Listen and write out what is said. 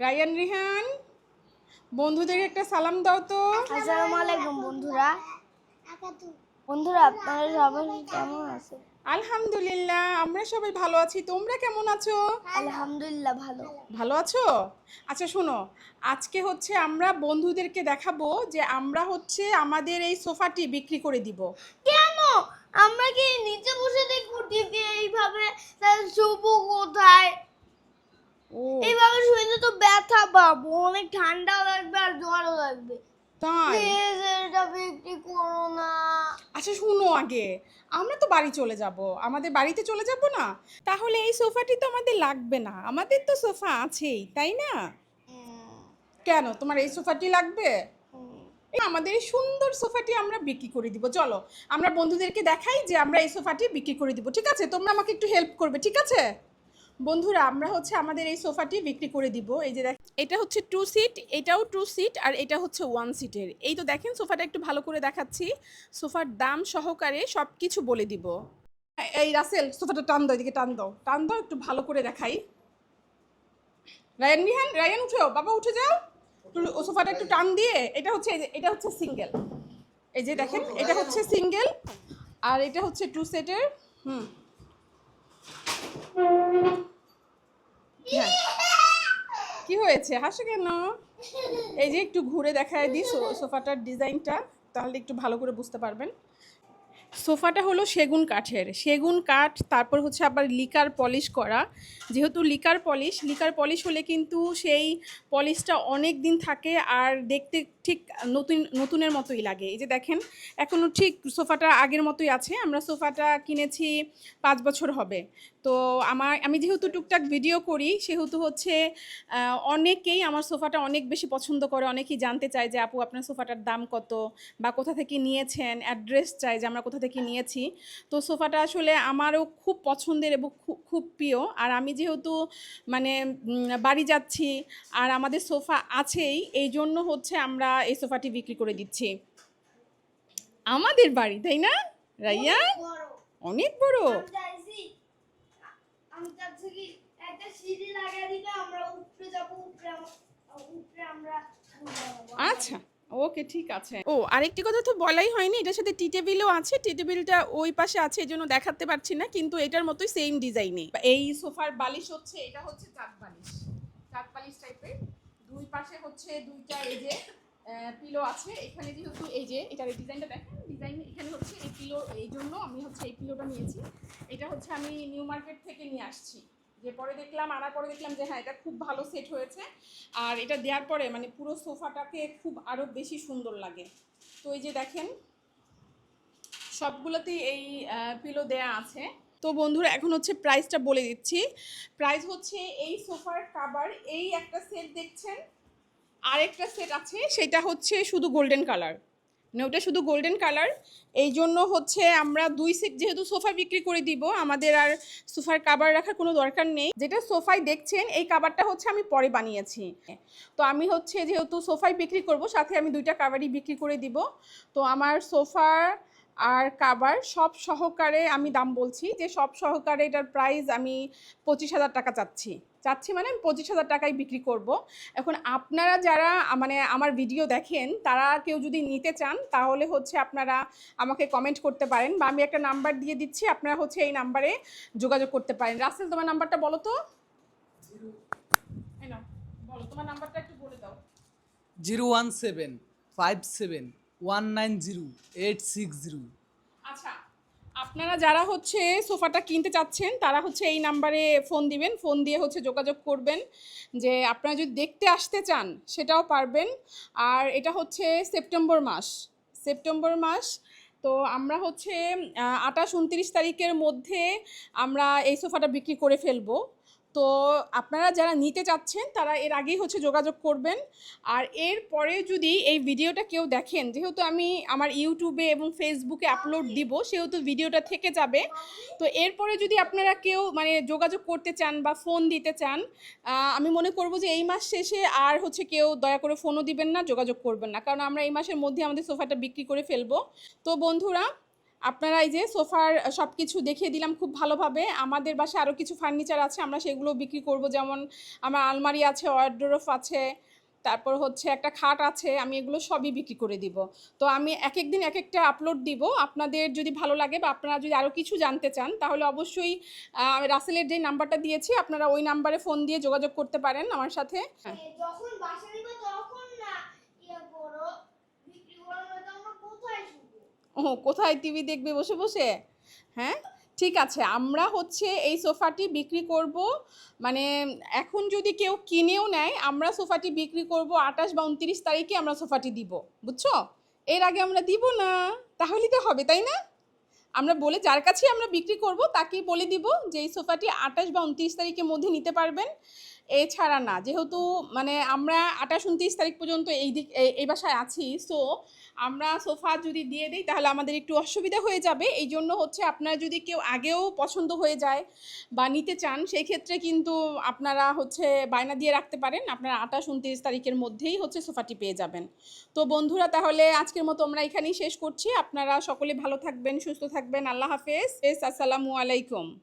Ryan Rihan বন্ধুদের একটা সালাম দাও তো। আসসালামু আলাইকুম বন্ধুরা। বন্ধুরা আপনারা সবাই কেমন আছে আলহামদুলিল্লাহ আমরা সবাই ভালো আছি। তোমরা কেমন আছো? আলহামদুলিল্লাহ ভালো। ভালো আছো? আচ্ছা শোনো আজকে হচ্ছে আমরা বন্ধুদেরকে দেখাবো যে আমরা হচ্ছে আমাদের এই সোফাটি বিক্রি করে দিব। কেন? আমরা কি নিচে বসে দেখব টিভি এইভাবে তাহলে শুভ কোথায় ও এইভাবে শুইলে তো ব্যথা পাবো অনেক ঠান্ডা লাগবে আর জ্বরও লাগবে। তাই? প্লিজ এটা বিক্রি করো না। আচ্ছা শুনো আগে। আমরা তো বাড়ি চলে যাব। আমাদের বাড়িতে চলে যাব না? তাহলে এই সোফাটি তো আমাদের লাগবে না। আমাদের তো সোফা আছেই তাই না? কেন? তোমার এই সোফাটি লাগবে? আমাদের এই সুন্দর সোফাটি আমরা বিক্রি করে দিব। চলো আমরা বন্ধুদেরকে দেখাই যে আমরা এই সোফাটি বিক্রি করে দিব। ঠিক আছে? তোমরা আমাকে একটু হেল্প করবে ঠিক আছে? বন্ধুরা, আমরা হচ্ছে আমাদের এই সোফাটি বিক্রি করে দিব। এই যে দেখ এটা হচ্ছে টু সিট এটাও টু সিট আর এটা হচ্ছে ওয়ান সিটের এই তো দেখেন, সোফাটা একটু ভালো করে দেখাচ্ছি। সোফার দাম সহকারে সব কিছু বলে দিব। এই রাসেল, সোফাটা টান দাও, এদিকে টান দাও। টান দাও, একটু ভালো করে দেখাই। রায়ান রিহান রায়ান, উঠো। বাবা, উঠে যাও। ও সোফাটা একটু টান দিয়ে, এটা হচ্ছে এটা হচ্ছে সিঙ্গেল এই যে দেখেন, এটা হচ্ছে সিঙ্গেল আর এটা হচ্ছে টু সেটের হুম। হ্যাঁ। কি হয়েছে? হাসে কেন? এই যে একটু ঘুরে দেখায় দিই সোফাটার ডিজাইনটা, তাহলে একটু ভালো করে বুঝতে পারবেন। সোফাটা হলো সেগুন কাঠের। সেগুন কাঠ, তারপর হচ্ছে আবার লিকার পলিশ করা। যেহেতু লিকার পলিশ লিকার পলিশ হলে কিন্তু সেই পলিশটা অনেক দিন থাকে আর দেখতে ঠিক নতুন, নতুনের মতোই লাগে। এই যে দেখেন এখনও ঠিক সোফাটা আগের মতোই আছে। আমরা সোফাটা কিনেছি পাঁচ বছর হবে। তো আমার, আমি যেহেতু টুকটাক ভিডিও করি, সেহেতু হচ্ছে অনেকেই আমার সোফাটা অনেক বেশি পছন্দ করে। অনেকেই জানতে চায় যে, আপু, আপনার সোফাটার দাম কত? বা কোথা থেকে নিয়েছেন? অ্যাড্রেস চাই যে আমরা কোথা থেকে নিয়েছি। তো সোফাটা আসলে আমারও খুব পছন্দের এবং খুব খুব প্রিয়। আর আমি যেহেতু মানে বাড়ি যাচ্ছি আর আমাদের সোফা আছেই এই জন্য হচ্ছে আমরা এই সোফাটি বিক্রি করে দিচ্ছি। আমাদের বাড়ি তাই না রাইয়া? অনেক বড়। আচ্ছা। ওকে ঠিক আছে। ও আরেকটি কথা তো বলাই হয়নি এটার সাথে টি টেবিলও আছে টি টেবিলটা ওই পাশে আছে এই জন্য দেখাতে পারছি না কিন্তু এটার মতোই সেম ডিজাইনে এই। সোফার বালিশ হচ্ছে এটা হচ্ছে চাঁদ বালিশ। চাঁদ বালিশ টাইপের। দুই পাশে হচ্ছে দুইটা এই যে পিলো আছে এখানে যেহেতু এই যে এটার ডিজাইনটা দেখেন ডিজাইন এখানে হচ্ছে এই পিলো এই জন্য আমি হচ্ছে এই পিলোটা নিয়েছি। এটা হচ্ছে আমি নিউ মার্কেট থেকে নিয়ে আসছি। যে পরে দেখলাম, আনার পরে দেখলাম যে হ্যাঁ এটা খুব ভালো সেট হয়েছে। আর এটা দেওয়ার পরে মানে পুরো সোফাটাকে খুব আরও বেশি সুন্দর লাগে। তো এই যে দেখেন, সবগুলোতেই এই পিলো দেয়া আছে। তো বন্ধুরা, এখন হচ্ছে প্রাইসটা বলে দিচ্ছি। প্রাইস হচ্ছে এই সোফার কাভার এই একটা সেট দেখছেন? আরেকটা সেট আছে, সেটা হচ্ছে শুধু গোল্ডেন কালার মানে ওটা শুধু গোল্ডেন কালার এই জন্য হচ্ছে আমরা দুই সেট যেহেতু সোফা বিক্রি করে দিব, আমাদের আর সোফার কাবার রাখার কোনো দরকার নেই। যেটা সোফায় দেখছেন, এই কাবারটা হচ্ছে আমি পরে বানিয়েছি। তো আমি হচ্ছে যেহেতু সোফায় বিক্রি করব, সাথে আমি দুইটা কাবারই বিক্রি করে দিব। তো আমার সোফার আর কাবার সব সহকারে আমি দাম বলছি, যে সব সহকারে এটার প্রাইস আমি পঁচিশ হাজার টাকা চাচ্ছি। চাচ্ছি মানে আমি পঁচিশ হাজার টাকায় বিক্রি করব। এখন আপনারা যারা মানে আমার ভিডিও দেখেন, তারা কেউ যদি নিতে চান, তাহলে হচ্ছে আপনারা আমাকে কমেন্ট করতে পারেন বা আমি একটা নাম্বার দিয়ে দিচ্ছি, আপনারা হচ্ছে এই নাম্বারে যোগাযোগ করতে পারেন। রাসেল, তোমার নাম্বারটা বলো তো। বলো, তোমার নাম্বারটা একটু বলে দাও। Zero one seven, five seven one nine zero, eight six zero. আচ্ছা আপনারা যারা হচ্ছে সোফাটা কিনতে চাচ্ছেন, তারা হচ্ছে এই নাম্বারে ফোন দিবেন। ফোন দিয়ে হচ্ছে যোগাযোগ করবেন যে আপনারা যদি দেখতে আসতে চান, সেটাও পারবেন। আর এটা হচ্ছে সেপ্টেম্বর মাস। সেপ্টেম্বর মাস, তো আমরা হচ্ছে আঠাশ, উনত্রিশ তারিখের মধ্যে আমরা এই সোফাটা বিক্রি করে ফেলব। তো আপনারা যারা নিতে চাচ্ছেন, তারা এর আগেই হচ্ছে যোগাযোগ করবেন। আর এর পরে যদি এই ভিডিওটা কেউ দেখেন, যেহেতু আমি আমার ইউটিউবে এবং ফেসবুকে আপলোড দিব, সেহেতু ভিডিওটা থেকে যাবে। তো এরপরে যদি আপনারা কেউ মানে যোগাযোগ করতে চান বা ফোন দিতে চান আমি মনে করব যে এই মাস শেষে আর হচ্ছে কেউ দয়া করে ফোনও দিবেন না, যোগাযোগ করবেন না। কারণ আমরা এই মাসের মধ্যে আমাদের সোফাটা বিক্রি করে ফেলব। তো বন্ধুরা আপনারা এই যে সোফার সব কিছু দেখিয়ে দিলাম খুব ভালোভাবে। আমাদের বাসায় আরও কিছু ফার্নিচার আছে, আমরা সেগুলো বিক্রি করব। যেমন আমার আলমারি আছে ওয়ার্ড্রোফ আছে, তারপর হচ্ছে একটা খাট আছে, আমি এগুলো সবই বিক্রি করে দিব। তো আমি এক এক দিন এক একটা আপলোড দিব। আপনাদের যদি ভালো লাগে বা আপনারা যদি আরও কিছু জানতে চান, তাহলে অবশ্যই আমি রাসেলের যে নাম্বারটা দিয়েছি, আপনারা ওই নাম্বারে ফোন দিয়ে যোগাযোগ করতে পারেন আমার সাথে বাসা নিবে তখন না ইয়ে করো বিক্রি করো না তো আমরা কোথায় শুবো ও কোথায় টিভি দেখবে বসে বসে? হ্যাঁ? ঠিক আছে, আমরা হচ্ছে এই সোফাটি বিক্রি করব। মানে এখন যদি কেউ কিনেও নেয়, আমরা সোফাটি বিক্রি করব আঠাশ বা উনত্রিশ তারিখে আমরা সোফাটি দিব, বুঝছ? এর আগে আমরা দিব না তাহলেই তো হবে, তাই না? আমরা বলে যার কাছেই আমরা বিক্রি করব, তাকেই বলে দিব যে এই সোফাটি আঠাশ বা উনত্রিশ তারিখের মধ্যে নিতে পারবেন। এছাড়া না, যেহেতু মানে আমরা আঠাশ উনত্রিশ তারিখ পর্যন্ত এই দিক এই- বাসায় আছি সো আমরা সোফা যদি দিয়ে দিই, তাহলে আমাদের একটু অসুবিধা হয়ে যাবে। এই জন্য হচ্ছে আপনারা যদি কেউ আগেও পছন্দ হয়ে যায় বা নিতে চান, সেই ক্ষেত্রে কিন্তু আপনারা হচ্ছে বায়না দিয়ে রাখতে পারেন। আপনারা আঠাশ উনত্রিশ তারিখের মধ্যেই হচ্ছে সোফাটি পেয়ে যাবেন। তো বন্ধুরা, তাহলে আজকের মতো আমরা এখানেই শেষ করছি। আপনারা সকলে ভালো থাকবেন, সুস্থ থাকবেন। আল্লাহ হাফেজ, আসসালামু আলাইকুম।